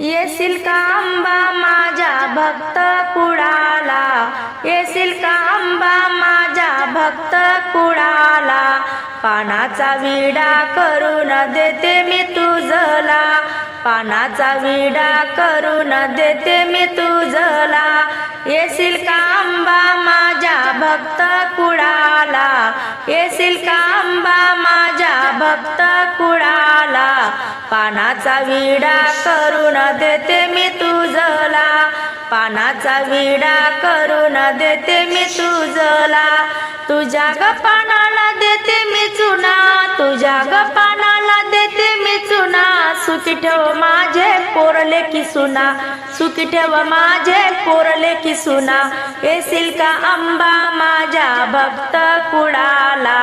येशील का आंबा माझ्या भक्त कुडाला येशील का आंबा माझ्या भक्त कुडाला पानाचा विडा करून देते मी तुझला. पानाचा विडा करून देते मी तुझला. येशील का आंबा माझ्या भक्त कुडाला येशील का आंबा माझ्या पानाचा विडा करून देते मी तुझला. पानाचा विडा करून देते मी तुझला. तुझ्या गपानाला पानाला देते मी चुना तुझ्या गपानाला पानाला देते मी चुना. सुखी ठेव माझे कोरले की सुना सुखी ठेव माझे कोरले की सुना. येशील का आंबा माझ्या भक्त कुडाला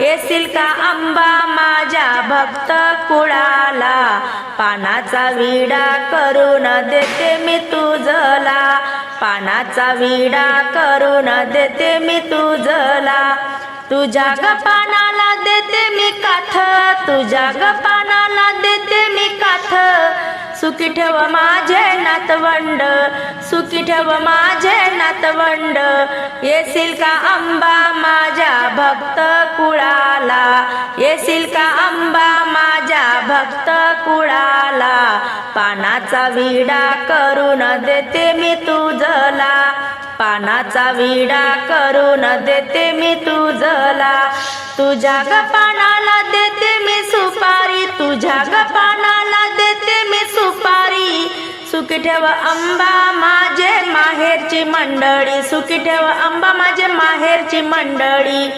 येशील का आंबा माझ्या भक्त कुडाला पानाचा विडा करून देते मी तुझला. पानाचा विडा करून देते मी तुझला. तुझ्या ग पानाला देते मी काथ. तुझ्या ग पानाला देते मी काथ. सुखी ठेव माझे नातवंड. सुखी ठेव माझे नातवंड. येशील का आंबा माझ्या भक्त कुळाला? येशील का आंबा माझ्या भक्त कुळाला? पानाचा विडा करून देते मी तुझला. पानाचा विडा करून देते मी तुझला. तुझ्या ग पानाला देते मी सुपारी. तुझ्या ग पानाला देते मी सुपारी. सुखी ठेव आंबा माझे माहेरची मंडळी. सुखी ठेव आंबा माझे माहेरची मंडळी.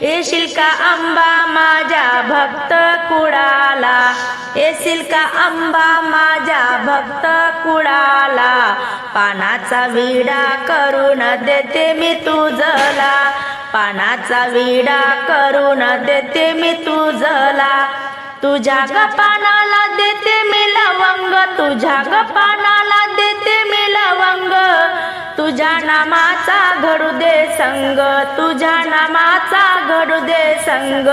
येशील का आंबा माझ्या भक्त कुडाला येशील का आंबा माझ्या भक्त कुडाला पानाचा विडा करून देते मी तुझला. पानाचा विडा करून देते मी तुझला. तुझ्या ग पानाला देते मी लवंग. तुझ्या ग पानाला देते मी लवंग. तुझ्या नामा घडू दे संग. तुझ्या नामाचा घडू दे संग.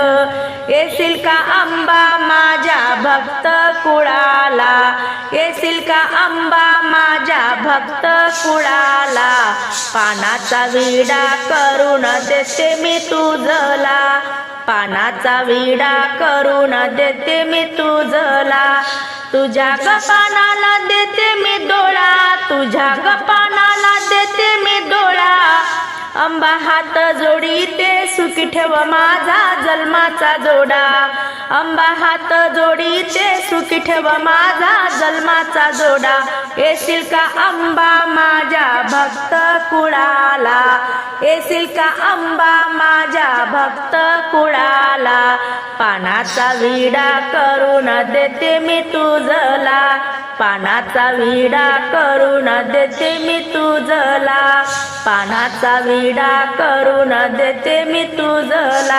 येशील का आंबा माझ्या भक्त कुळाला? येशील का आंबा माझ्या भक्त कुळाला? पानाचा विडा करून देते मी तुझला. पानाचा विडा करून देते मी तुझला. तुझ्या ग पानाला देते मी डोळा. तुझ्या ग अंबा हात जोडी ते सुखी ठेव माझा जन्माचा जोडा. अंबा हात जोडी ते सुखी ठेव माझा जन्माचा जोडा. येशील का आंबा माझ्या भक्त कुळाला? येशील का आंबा माझ्या भक्त कुळाला? पानाचा विडा करून देते मी तुझला. पानाचा विडा करून देते मी तुझला. पानाचा विडा करून देते मी तुझला.